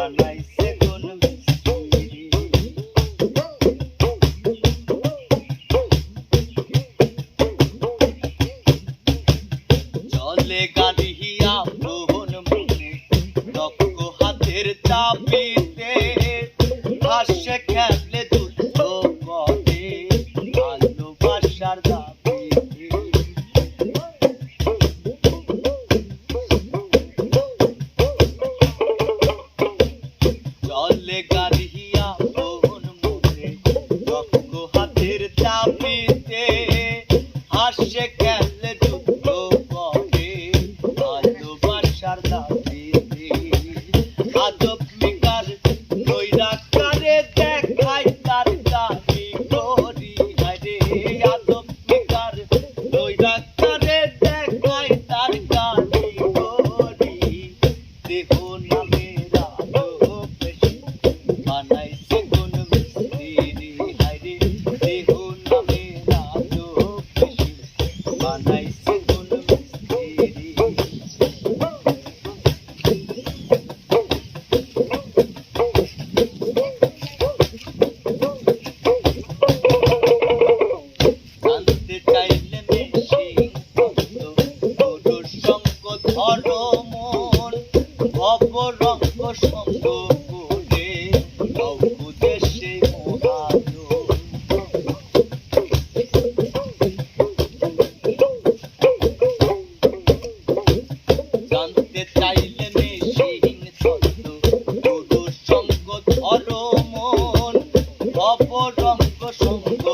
sunlight. সে খেলে যুদ্ধ করে ভালোবাসার দাম Bye. 说